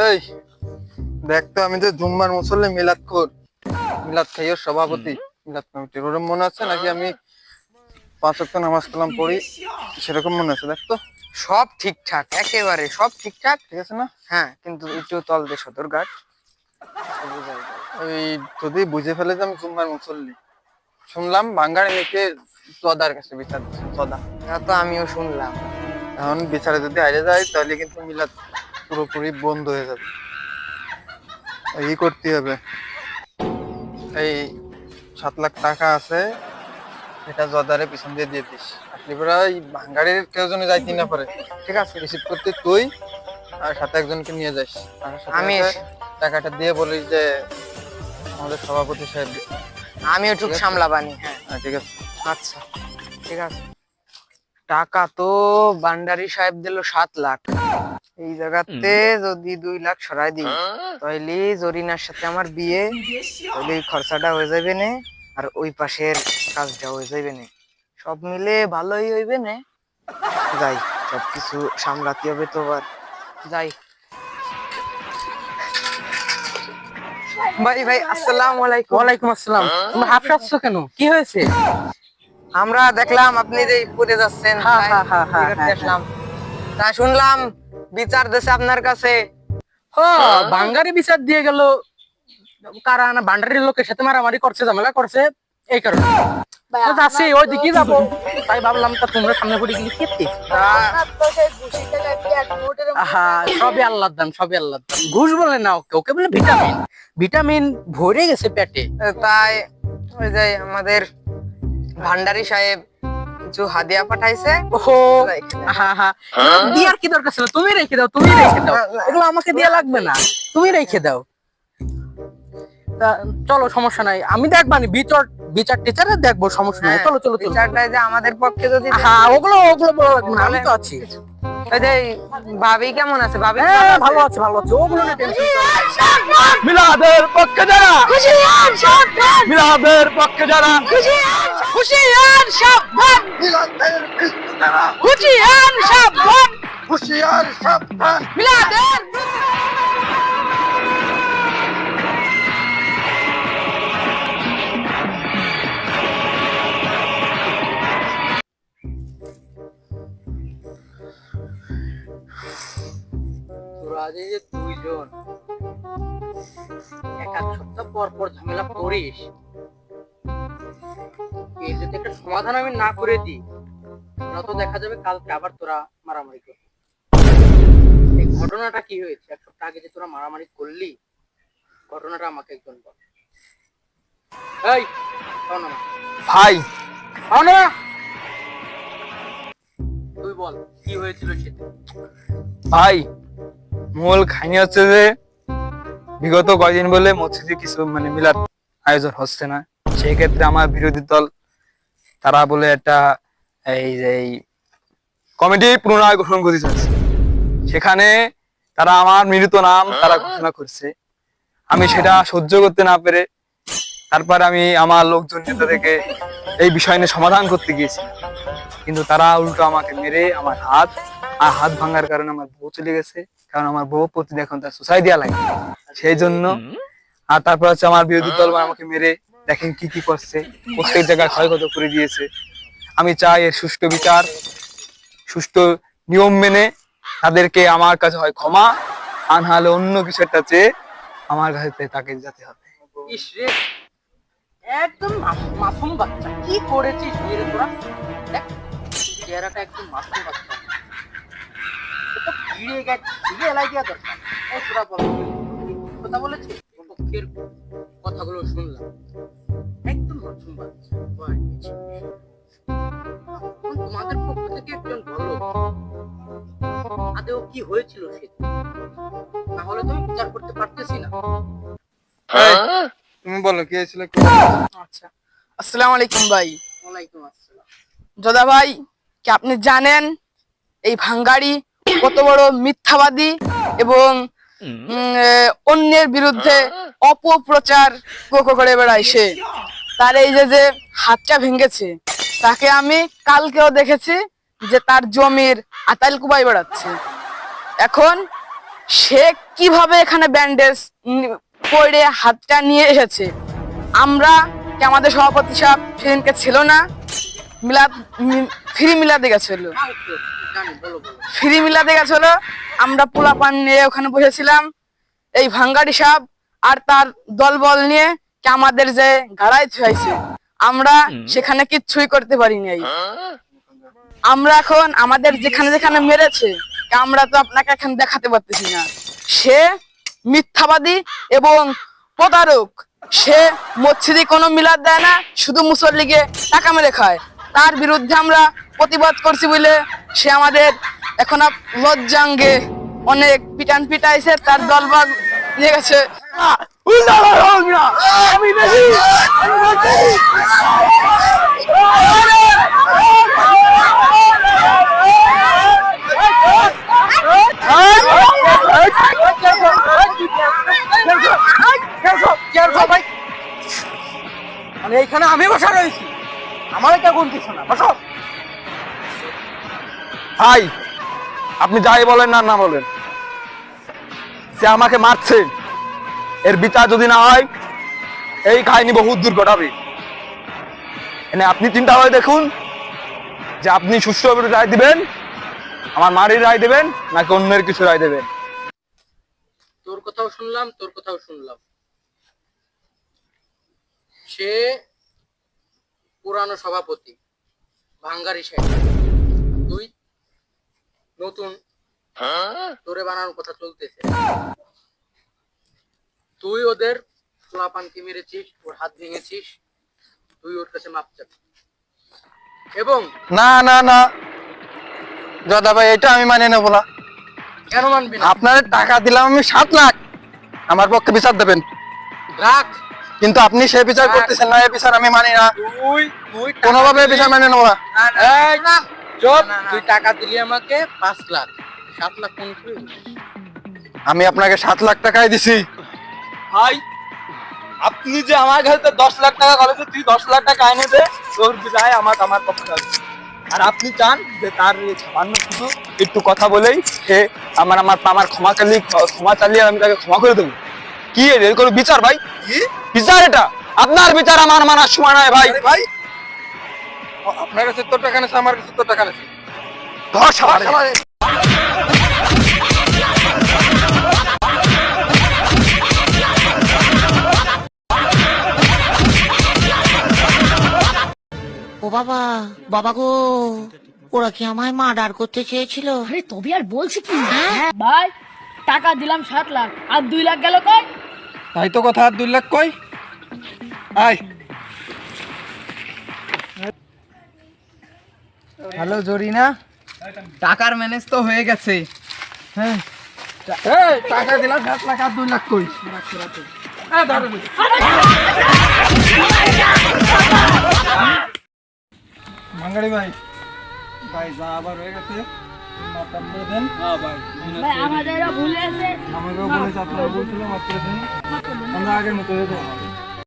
এই দেখ তো আমি তো জুম্মার মুসল্লি মিলাদ কর। মিলাদ খাইয়ের সভাপতি। মিলাদ কমিটির ওরকম মনে আছে? নাকি আমি পাঁচ ওয়াক্ত নামাজ কালাম পড়ি? সেরকম মনে আছে দেখ তো। সব ঠিকঠাক একেবারে সব ঠিকঠাক। ঠিক আছে না? হ্ঁ কিন্তু একটু তল দে সদর ঘাট ওই যদি বুঝে ফেলে যে আমি জুম্মার মুসল্লি। শুনলাম বাঙ্গারে মেয়েকে চদার কাছে বিচার চদা তা তো আমিও শুনলাম। এখন বিচারে যদি হারে যায় তাহলে কিন্তু মিলাদ পুরোপুরি বন্ধ হয়ে যাবে। এই করতে হবে। এই সাত লাখ টাকা আছে এটা জদারে পিছন দিয়ে দিয়ে দিস। আসলে এই ভাঙ্গারের কেউ যেন যাইতে না পারে ঠিক আছে? রিসিভ করতে তুই আর সাথে একজনকে নিয়ে যাস। আমি টাকাটা দিয়ে বলিস যে আমাদের সভাপতি সাহেব ঠিক আছে। সামলাবানি হ্যাঁ। হ্যাঁ ঠিক আছে। আচ্ছা ঠিক আছে। টাকা তো বান্ডারি সাহেব দিল সাত লাখ। এই জায়গাতে যদি দুই লাখ সরাই দিই তাহলে জরিনার সাথে আমার বিয়ে তাহলে খরচাটা হয়ে যাবে না আর ওই পাশের কাজটা হয়ে যাবে না। সব মিলে ভালোই হইবে না। যাই সবকিছু সামলাতে হবে তো আর যাই। ভাই ভাই আসসালামু আলাইকুম। ওয়ালাইকুম আসসালাম। তুমি হাফসাচ্ছ কেন? কি হয়েছে? আমরা দেখলাম আপনি যে পড়ে যাচ্ছেন। হ্যাঁ, হ্যাঁ, হ্যাঁ, হ্যাঁ, হ্যাঁ, দেখলাম। তা শুনলাম বিচার দেশে আপনার কাছে। হ বাঙ্গারি বিচার দিয়ে গেল। কারা না বান্ডারির লোকের সাথে মারামারি করছে ঝামেলা করছে এই কারণে। তো যাচ্ছি ওই দিকে যাব। তাই ভাবলাম তা তোমরা সামনে পড়ে গেলে সবই দান দান। ঘুষ বলে না ওকে ওকে বলে ভিটামিন। ভিটামিন ভরে গেছে পেটে। তাই ওই যে আমাদের ভান্ডারি সাহেব কিছু হাদিয়া পাঠাইছে হা দিয়ার কি দরকার ছিল তুমি রেখে দাও তুমি রেখে দাও এগুলো আমাকে দেয়া লাগবে না তুমি রেখে দাও তা চলো সমস্যা নাই আমি দেখবানি বিচার বিচার টিচারে দেখব সমস্যা নাই চলো চলো চলো বিচারটাই যে আমাদের পক্ষে যদি হ্যাঁ ওগুলো ওগুলো বলা লাগবে না। আমি তো আছি। ওই যে ভাবি কেমন আছে? ভাবি হ্যাঁ ভালো আছে? ভালো আছে ওগুলো নিয়ে টেনশন মিলাদের পক্ষে যারা। মিলাদের পক্ষে যারা। হুশিয়ার সাবধান হুশিয়ার সাবধান হুশিয়ার সাবধান মিলাদের তোরা যে যে দুইজন। এক এক সপ্তাহ পর পর ঝামেলা করিস। এর যদি একটা সমাধান আমি না করে দিই তো দেখা যাবে কালকে আবার তোরা মারামারি করবি। এই ঘটনাটা কি হয়েছে? এক সপ্তাহ আগে যে তোরা মারামারি করলি ঘটনাটা আমাকে একজন বল। এই শোন না। ভাই। শোন না। তুই বল কি হয়েছিল সেটা ভাই মূল খাইনি হচ্ছে যে, বিগত কয়দিন বলে মসজিদে কিছু মানে মিলাদ আয়োজন হচ্ছে না। সেই ক্ষেত্রে আমার বিরোধী দল, তারা বলে একটা এই যে কমিটি পুনরায় গঠন করতে চাচ্ছে। সেখানে তারা আমার মৃত নাম তারা ঘোষণা করছে। আমি সেটা সহ্য করতে না পেরে তারপর আমি আমার লোকজন থেকে এই বিষয় নিয়ে সমাধান করতে গিয়েছি। কিন্তু তারা উল্টো আমাকে মেরে আমার হাত আর হাত ভাঙার কারণে আমার বউ চলে গেছে, কারণ আমার বউ প্রতি এখন তার সোসাই দেওয়া লাগে সেই জন্য আর তারপর হচ্ছে আমার বিরোধী দল আমাকে মেরে, দেখেন কি কি করছে, প্রত্যেক জায়গায় ক্ষয়ক্ষত করে দিয়েছে। আমি চাই এর সুষ্ঠু বিচার, সুষ্ঠু নিয়ম মেনে তাদেরকে আমার কাছে হয় ক্ষমা, আর অন্য কিছু একটা চেয়ে আমার কাছে তাকে যেতে হবে। একদম মাস- মাসুম বাচ্চা। কি করেছিস মেরে তোরা? দেখ চেহারাটা একদম মাসুম বাচ্চা। তো ভিড়ে গেছে ভিড়ে এলাই দরকার। এই তোরা বল কথা বলেছে পক্ষের কথাগুলো শুনলাম। একদম মাসুম বাচ্চা। তোমাদের পক্ষ থেকে একজন বলো আদেও কি হয়েছিল সে না হলে তুমি বিচার করতে পারতেছি না। এই, তুমি বলো কি হয়েছিল আচ্ছা। আসসালামু আলাইকুম ভাই। ওয়ালাইকুম আসসালাম। যোদা ভাই কি আপনি জানেন এই ভাঙ্গারি কত বড় মিথ্যাবাদী এবং অন্যের বিরুদ্ধে অপপ্রচার করে বেড়ায় সে তার এই যে যে হাতটা ভেঙেছে তাকে আমি কালকেও দেখেছি যে তার জমির আতাল কুবাই বেড়াচ্ছে। এখন সে কীভাবে এখানে ব্যান্ডেজ পরে হাতটা নিয়ে এসেছে। আমরা কি আমাদের সভাপতি সাহেব সেদিনকে ছিল না? মিলাদ ফ্রি মিলাদে গেছিল। ফ্রি মিলাদে গেছিল। আমরা পোলাপান নিয়ে ওখানে বসেছিলাম। এই ভাঙ্গারি সাহেব আর তার দলবল নিয়ে কি আমাদের যে গাড়াই থুয়াইছে আমরা সেখানে কিচ্ছুই করতে পারি নাই। আমরা এখন আমাদের যেখানে যেখানে মেরেছে আমরা তো আপনাকে এখন দেখাতে পারতেছি না। সে মিথ্যাবাদী এবং প্রতারক। সে মসজিদে কোনো মিলাদ দেয় না, শুধু মুসল্লিকে টাকা মেরে খায়। তার বিরুদ্ধে আমরা প্রতিবাদ করছি বলে সে আমাদের এখন লজ্জাঙ্গে অনেক পিটান পিটাইছে, তার দলবল নিয়ে গেছে। মানে এইখানে আমি বসা রয়েছি। আমার এটা গুনতিস না বসো। ভাই আপনি যাই বলেন না না বলেন। সে আমাকে মারছে। এর বিচার যদি না হয় এই কাহিনী বহুত দূর ঘটাবে। এনে আপনি চিন্তা করে দেখুন যে আপনি সুষ্ঠুভাবে রায় দিবেন আমার মারির রায় দেবেন নাকি অন্যের কিছু রায় দেবেন। তোর কথাও শুনলাম তোর কথাও শুনলাম। সে পুরানো সভাপতি ভাঙ্গারি সাহেব। তুই নতুন তোরে বানানোর কথা চলতেছে। তুই ওদের পোলাপানকে মেরেছিস ওর হাত ভেঙেছিস তুই ওর কাছে মাপ চাবি। এবং না না না। দাদা ভাই এটা আমি মানে নেব না। কেন মানবি না? আপনার টাকা দিলাম আমি সাত লাখ। আমার পক্ষে বিচার দেবেন। রাখ। কিন্তু আপনি সে বিচার করতেছেন না এই বিচার আমি মানি না। তুই তুই কোনোভাবে বিচার মেনে নেব না এই, চুপ। তুই টাকা দিলি আমাকে পাঁচ লাখ। সাত লাখ কোন আমি আপনাকে সাত লাখ টাকাই দিছি। ভাই আপনি যে আমার কাছে দশ লাখ টাকা করেছে তুই দশ লাখ টাকা এনে দে। তোর রায় আমার আমার পক্ষে আর আপনি চান যে তার সামান্য কিছু একটু কথা বলেই সে আমার আমার আমার ক্ষমা চালিয়ে ক্ষমা চালিয়ে আমি তাকে ক্ষমা করে দেবো। কি এর কোনো বিচার ভাই? বিচার এটা? আপনার বিচার আমার মানার সময় নয় ভাই। ভাই আপনার কাছে তোর টাকা নেছে আমার কাছে তোর টাকা নেছে ধর। ও বাবা বাবা গো ওরা কি আমায় মার্ডার করতে চেয়েছিল? আরে তবে আর বলছি কি? ভাই টাকা দিলাম সাত লাখ। আর দুই লাখ গেল কই? তাই তো কথা, আর দুই লাখ কই? আয়। হ্যালো, জরিনা। টাকার ম্যানেজ তো হয়ে গেছে। হ্যাঁ। টাকা দিলাম সাত লাখ, আর দুই লাখ কই? মাঙ্গাড়ি ভাই। ভাই, যা আবার হয়ে গেছে। আমাদেরও ভুলে আছে আমাকেও বলেছে আপনারা বলছিলাম মাপ করে আমরা আগের মতো হয়ে যাব।